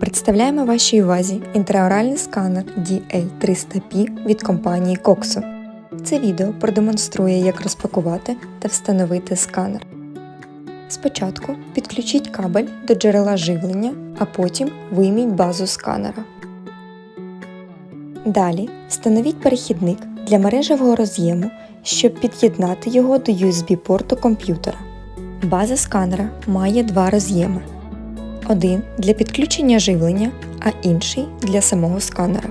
Представляємо вашій увазі інтраоральний сканер DL300P від компанії Coxo. Це відео продемонструє, як розпакувати та встановити сканер. Спочатку підключіть кабель до джерела живлення, а потім вийміть базу сканера. Далі встановіть перехідник для мережевого роз'єму, щоб під'єднати його до USB-порту комп'ютера. База сканера має два роз'єми. Один для підключення живлення, а інший для самого сканера.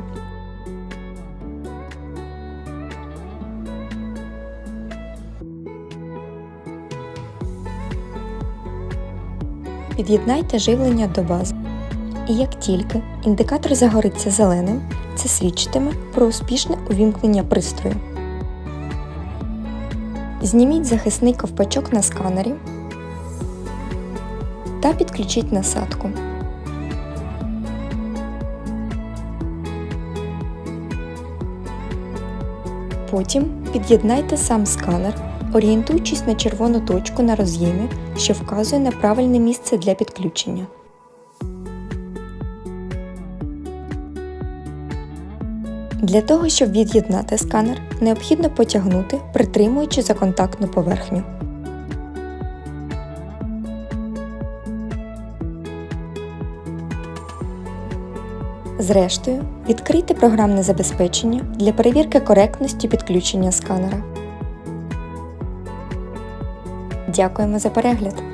Під'єднайте живлення до бази. І як тільки індикатор загориться зеленим, це свідчитиме про успішне увімкнення пристрою. Зніміть захисний ковпачок на сканері та підключіть насадку. Потім під'єднайте сам сканер, орієнтуючись на червону точку на роз'ємі, що вказує на правильне місце для підключення. Для того, щоб від'єднати сканер, необхідно потягнути, притримуючи за контактну поверхню. Зрештою, відкрийте програмне забезпечення для перевірки коректності підключення сканера. Дякуємо за перегляд!